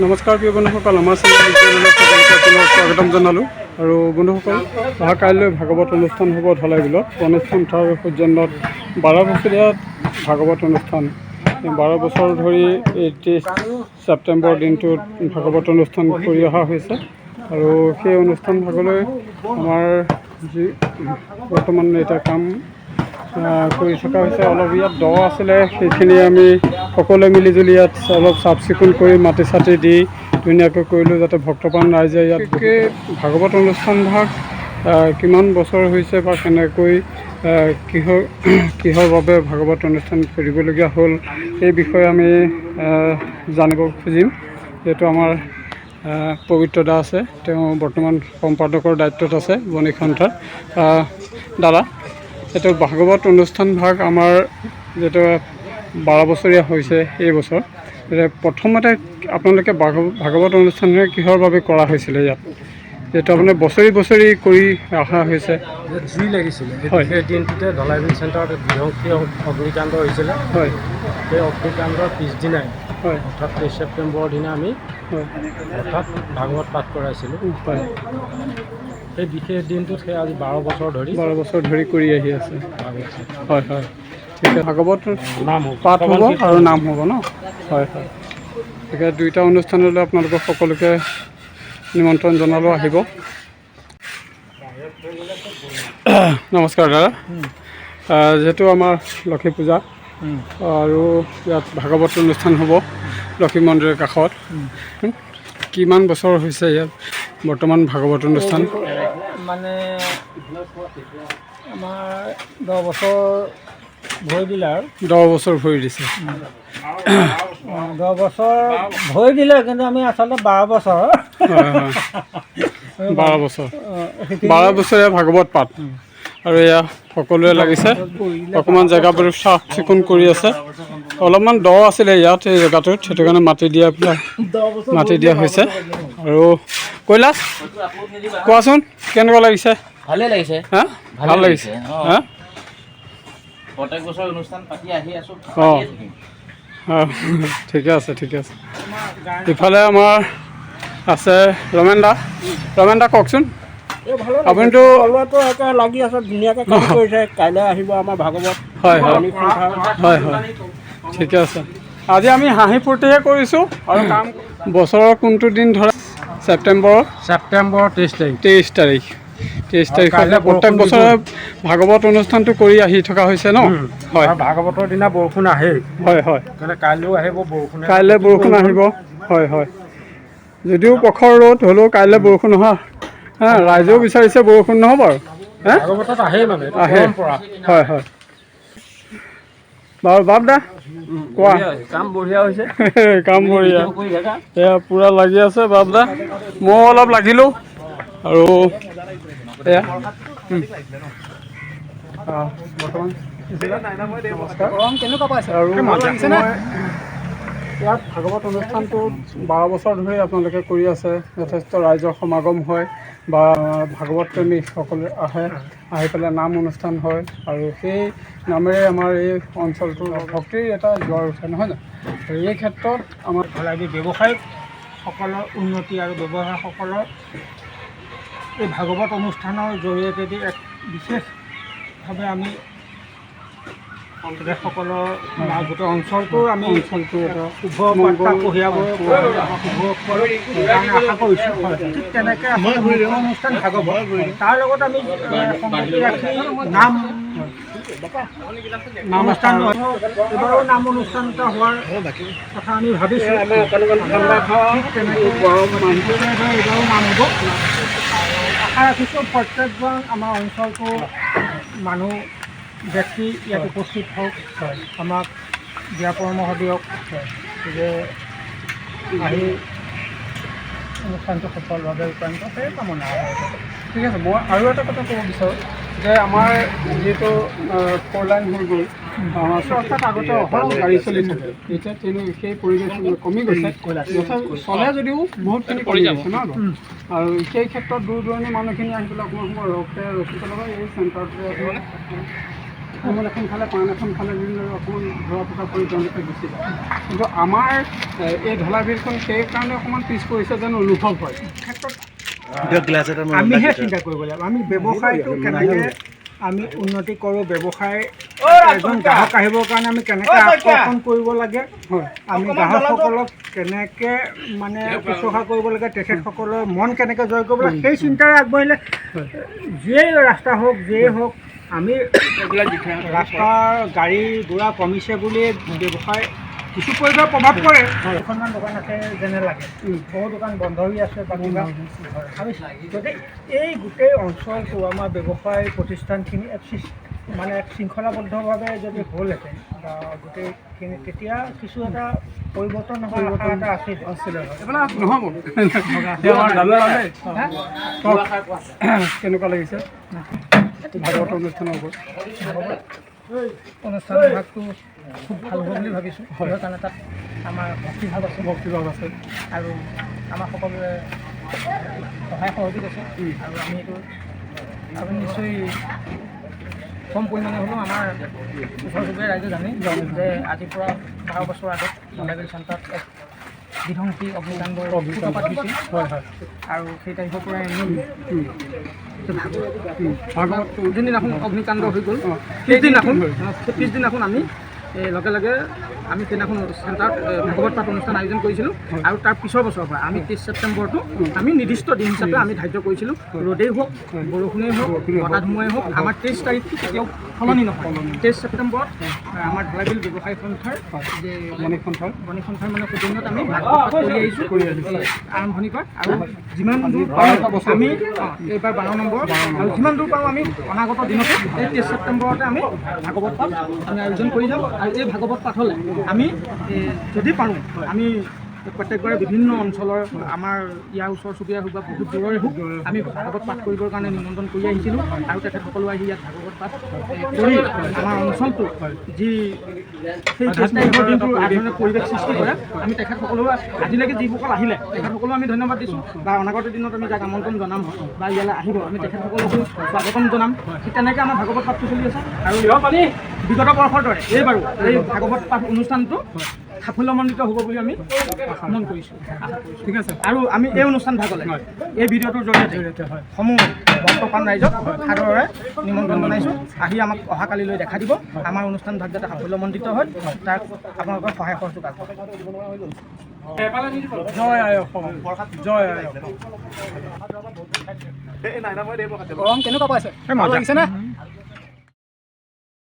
নমস্কাৰ প্ৰিয় বন্ধুসকল, আমাৰ চেনেল বিজ্ঞানলৈ সকলোকে পুনৰ স্বাগতম জনালোঁ। আৰু বন্ধুসকল, অহা কাইলৈ ভাগৱত অনুষ্ঠান হ'ব ধলাই বিলত অনুষ্ঠান থকাৰ সৌজন্যত বাৰ বছৰীয়া ভাগৱত অনুষ্ঠান। এই বাৰ বছৰ ধৰি এইত্ৰিছ ছেপ্টেম্বৰ দিনটোত ভাগৱত অনুষ্ঠান কৰি অহা হৈছে। আৰু সেই অনুষ্ঠান ভাগলৈ আমাৰ যি বৰ্তমান এতিয়া কাম কৰি থকা হৈছে অলপ ইয়াত দ আছিলে সেইখিনি আমি সকলোৱে মিলি জুলি ইয়াত অলপ চাফ চিকুণ কৰি মাটি চাটি দি ধুনীয়াকৈ কৰিলোঁ যাতে ভক্তপ্ৰাণ ৰাইজে ইয়াত ভাগৱত অনুষ্ঠান ভাগ আহ, কিমান বছৰ হৈছে বা কেনেকৈ কিহৰ কিহৰ বাবে ভাগৱত অনুষ্ঠান কৰিবলগীয়া হ'ল এই বিষয়ে আমি জানিব খুজিম। যিহেতু আমাৰ পবিত্ৰ দা আছে তেওঁ বৰ্তমান সম্পাদকৰ দায়িত্বত আছে বণিক সন্থাৰ দাদা? এইটো ভাগৱত অনুষ্ঠান ভাগ আমাৰ যিটো বাৰ বছৰীয়া হৈছে এই বছৰ। প্ৰথমতে আপোনালোকে ভাগৱ- ভাগৱত অনুষ্ঠানে কিহৰ বাবে কৰা হৈছিলে ইয়াত? যিহেতু আপুনি বছৰি বছৰি কৰি অহা হৈছে। জুই লাগিছিলে। সেই দিনটোতে ধলাইবিল চেণ্টাৰত বিধ্বংসী অগ্নিকাণ্ড হৈছিলে। হয়। সেই অগ্নিকাণ্ডৰ পিছদিনাই হয়। অৰ্থাৎ তেইছ ছেপ্টেম্বৰৰ দিনা আমি অৰ্থাৎ ভাগৱত পাঠ কৰাইছিলোঁ। সেই বিশেষ দিনটোত সেই আজি বাৰ বছৰ ধৰি বাৰ বছৰ ধৰি কৰি আহি আছে। হয় হয়। ঠিক আছে ভাগৱত নাম পাঠ হ'ব আৰু নাম হ'ব ন? হয় হয়। গতিকে দুইটা অনুষ্ঠানলৈ আপোনালোকক সকলোকে নিমন্ত্ৰণ জনালোঁ আহিব। নমস্কাৰ দাদা। যিহেতু আমাৰ লক্ষী পূজা আৰু ইয়াত ভাগৱত অনুষ্ঠান হ'ব লক্ষী মন্দিৰৰ কাষত। কিমান বছৰ হৈছে ইয়াত বৰ্তমান ভাগৱত অনুষ্ঠান? মানে আমাৰ দহ বছৰ ভৰি দিলে আৰু দহ বছৰ ভৰি দিছে। দহ বছৰ ভৰি দিলে কিন্তু আমি আচলতে বাৰ বছৰ। বাৰ বছৰ। বাৰ বছৰীয়া ভাগৱত পাঠ। আৰু এয়া সকলোৱে লাগিছে। অকণমান জেগাবোৰ চাফ চিকুণ কৰি আছে। অলপমান দ আছিলে ইয়াত এই জেগাটোত সেইটো কাৰণে মাটি দিয়া পেলাই মাটি দিয়া হৈছে। আৰু কৈলাশ কোৱাচোন কেনেকুৱা লাগিছে? ভালে লাগিছে। হা? ভালো লাগিছে। হা? প্ৰত্যেক বছৰ অনুষ্ঠান পাতি আহি আছো অঁ। অঁ, ঠিকে আছে ঠিকে আছে। ইফালে আমাৰ আছে ৰমেন দা ৰমেন দা কওকচোন আপুনিতো লাগি আছে ধুনীয়াকৈ কাম কৰিছে। কাইলৈ আহিব আমাৰ ভাগৱত। হয় হয়। হয় হয়। ঠিকে আছে। আজি আমি হাঁহি ফূৰ্তিহে কৰিছোঁ আৰু কাম বছৰৰ কোনটো দিন ধৰা ছেপ্টেম্বৰৰ? ছেপ্টেম্বৰ তেইছ তাৰিখ। তেইছ তাৰিখ। তেইছ তাৰিখে প্ৰত্যেক বছৰে ভাগৱত অনুষ্ঠানটো কৰি আহি থকা হৈছে ন? হয়। ভাগৱতৰ দিনা বৰষুণ আহেই। হয় হয়। কাইলৈও আহিব বৰষুণে কাইলৈ বৰষুণ আহিব। হয় হয়। যদিও প্ৰখৰ ৰ'দ হ'লেও কাইলৈ বৰষুণ অহা। হা ৰাইজেও বিচাৰিছে বৰষুণ নহ'ব আৰু। হা? ভাগৱতত আহেই মানে আহে। হয় হয়। বাৰু বাপ দা? কোৱা? কাম বঢ়িয়া হৈছে। কাম বঢ়িয়া। এয়া পূৰা লাগি আছে বাপ দা। ময়ো অলপ লাগিলোঁ। আৰু এয়া বৰ্তমান। নমস্কাৰ কেনেকুৱা পাইছে? আৰু ইয়াত ভাগৱত অনুষ্ঠানটো বাৰ বছৰ ধৰি আপোনালোকে কৰি আছে। যথেষ্ট ৰাইজৰ সমাগম হয় বা ভাগৱত প্ৰেমী সকলে আহে, আহি পেলাই নাম অনুষ্ঠান হয় আৰু সেই নামেৰে আমাৰ এই অঞ্চলটোৰ ভক্তিৰ এটা জ্বৰ উঠে, নহয় জানো? এই ক্ষেত্ৰত আমাৰ ধলাইবি ব্যৱসায়িকসকলৰ উন্নতি আৰু ব্যৱসায়সকলৰ এই ভাগৱত অনুষ্ঠানৰ জৰিয়তেদি এক বিশেষভাৱে আমি তেখেতসকলৰ বা গোটেই অঞ্চলটোৰ আমি শুভ বাৰ্তা কঢ়িয়াব আশা কৰিছোঁ ঠিক তেনেকৈ অনুষ্ঠান ভাগৱত। তাৰ লগত আমি সংগতি ৰাখি নাম নাম অনুষ্ঠান এইবাৰো নাম অনুষ্ঠান এটা হোৱাৰ কথা আমি ভাবিছোঁ। ঠিক তেনেকৈ এইবাৰো নাম হ'ব। আশা ৰাখিছোঁ প্ৰত্যেকজন আমাৰ অঞ্চলটোৰ মানুহ ব্যক্তি ইয়াত উপস্থিত হওক আমাক দিহা পৰামৰ্শ দিয়ক যে আহি অনুষ্ঠানটো সফলভাৱে ৰূপায়িত সেই কামনা ঠিক আছে মই আৰু এটা কথা ক'ব বিচাৰোঁ যে আমাৰ যিহেতু ফ'ৰ লাইন হৈ গ'ল চৰকাৰত আগতে অহৰহ গাড়ী চলি থাকে এতিয়া তেনে সেই পৰিৱেশ কমি গৈছে। চলে যদিও বহুতখিনি কমি গৈছে ন আৰু সেই ক্ষেত্ৰত দূৰ দূৰণিৰ মানুহখিনি আহি পেলাই অকণমান সময় ৰখে ৰখি পেলাই এই চেণ্টাৰটোতে তামোল এখন খালে পাণ এখন খালে বিভিন্ন অকণমান ঘূৰা পকা কৰি তেওঁলোকে গুচি যায়। কিন্তু আমাৰ এই ঢলাবিলখন সেইকাৰণে অকণমান পিছ পৰিছে যেন অনুভৱ হয়। ক্ষেত্ৰত আমিহে চিন্তা কৰিব লাগিব। আমি ব্যৱসায়টো কেনেকৈ আমি উন্নতি কৰোঁ ব্যৱসায় এজন গ্ৰাহক আহিবৰ কাৰণে আমি কেনেকৈ আকৰ্ষণ কৰিব লাগে আমি গ্ৰাহকসকলক কেনেকৈ মানে শুশ্ৰূষা কৰিব লাগে তেখেতসকলৰ মন কেনেকৈ জয় কৰিব লাগে সেই চিন্তাৰে আগবাঢ়িলে যিয়েই ৰাস্তা হওক যিয়েই হওক আমি ৰাস্তাৰ গাড়ী ঘোঁৰা কমিছে বুলিয়ে ব্যৱসায় কিছু পৰিমাণে প্ৰভাৱ পৰে। কেইখনমান দোকান আছে যেনে লাগে। বহু দোকান বন্ধ হৈ আছে বা কিবা। আমি যদি এই গোটেই অঞ্চলটো আমাৰ ব্যৱসায় প্ৰতিষ্ঠানখিনি এক মানে এক শৃংখলাবদ্ধভাৱে যদি হ'লহেঁতেন বা গোটেইখিনি তেতিয়া কিছু এটা পৰিৱৰ্তন হোৱাৰ আশা এটা আছিল। আছিলে কেনেকুৱা লাগিছে। ভাগৱত অনুষ্ঠানৰ ওপৰত অনুষ্ঠান ভাগটো খুব ভালো হ'ব বুলি ভাবিছোঁ। কিহৰ কাৰণে তাত আমাৰ ভক্তিভাৱ আছে। ভক্তিভাৱ আছে। আৰু আমাৰ সকলোৰে সহায় সহযোগ আছে। আৰু আমি এইটো আপুনি নিশ্চয় কম পৰিমাণে হ'লেও আমাৰ ওচৰ চুবুৰীয়া ৰাইজে জানে যে আজিৰ পৰা বাৰ বছৰ আগত মন্দাগিৰি চেণ্টাৰত এক বিধ্বংসী অগ্নিকাণ্ডৰ সূত্ৰপাত হৈছিল। আৰু সেই তাৰিখৰ পৰাই আমি ভাগৱত যোনদিনাখন অগ্নিকাণ্ড হৈ গ'ল। পিছদিনাখন পিছদিনাখন আমি এই লগে লগে আমি সেইদিনাখন চেণ্টাৰত ভাগৱত পাঠ অনুষ্ঠান আয়োজন কৰিছিলোঁ। আৰু তাৰ পিছৰ বছৰৰ পৰা আমি তেইছ ছেপ্টেম্বৰটো আমি নিৰ্দিষ্ট দিন হিচাপে আমি ধাৰ্য কৰিছিলোঁ। ৰ'দেই হওক বৰষুণেই হওক বতাহ ধুমুৱাই হওক আমাৰ তেইছ তাৰিখটো কেতিয়াও সলনি নহয়। তেইছ ছেপ্টেম্বৰত আমাৰ ঢলাবিল ব্যৱসায়ী সন্থাৰ যে মণি সন্থাৰ। বণিক সন্থাৰ মানে আমি কৰি আহিছোঁ। কৰি আৰম্ভণিৰ পৰা। আৰু যিমান দূৰ পাৰোঁ আমি এইবাৰ বাৰ নম্বৰ। আৰু যিমান দূৰ পাৰোঁ আমি অনাগত দিনতে এই তেইছ ছেপ্টেম্বৰতে আমি ভাগৱত পাঠ আমি আয়োজন কৰি যাম। এই ভাগৱত পাঠলৈ আমি যদি পাৰোঁ আমি প্ৰত্যেকবাৰে বিভিন্ন অঞ্চলৰ আমাৰ ইয়াৰ ওচৰ চুবুৰীয়া হওক বা বহুত দূৰৰে হওক আমি ভাগৱত পাঠ কৰিবৰ কাৰণে নিমন্ত্ৰণ কৰি আহিছিলোঁ আৰু তেখেতসকলো আহি ইয়াত ভাগৱত পাঠ কৰি আমাৰ অঞ্চলটো যি সেই তাৰিখৰ দিনটো আধুনিক পৰিৱেশ সৃষ্টি কৰে আমি তেখেতসকলেও আজিলৈকে যিসকল আহিলে তেখেতসকলেও আমি ধন্যবাদ দিছোঁ বা অনাগত দিনত আমি যাক আমন্ত্ৰণ জনাম বা ইয়ালৈ আহিব আমি তেখেতসকলকো স্বাগতম জনাম। ঠিক তেনেকৈ আমাৰ ভাগৱত পাঠটো চলি আছে। আৰু বিগত বৰ্ষৰ দৰে এইবাৰো এই ভাগৱত পাঠ অনুষ্ঠানটো সাফল্যমণ্ডিত হ'ব বুলি আমি মন কৰিছোঁ। ঠিক আছে? আৰু আমি এই অনুষ্ঠান ভাগলৈ এই ভিডিঅ'টোৰ জৰিয়তে সমূহ ভক্তপ্ৰাণ ৰাইজক সাদৰেৰে নিমন্ত্ৰণ জনাইছোঁ। আহি আমাক অহাকালিলৈ দেখা দিব। আমাৰ অনুষ্ঠান ভাগ যাতে সাফল্যমণ্ডিত হয় তাক আপোনালোকৰ সহায় সহযোগ আগবঢ়াব জয় আই অসম জয় আই অসম কেনেকুৱা পাইছে? লাগিছেনে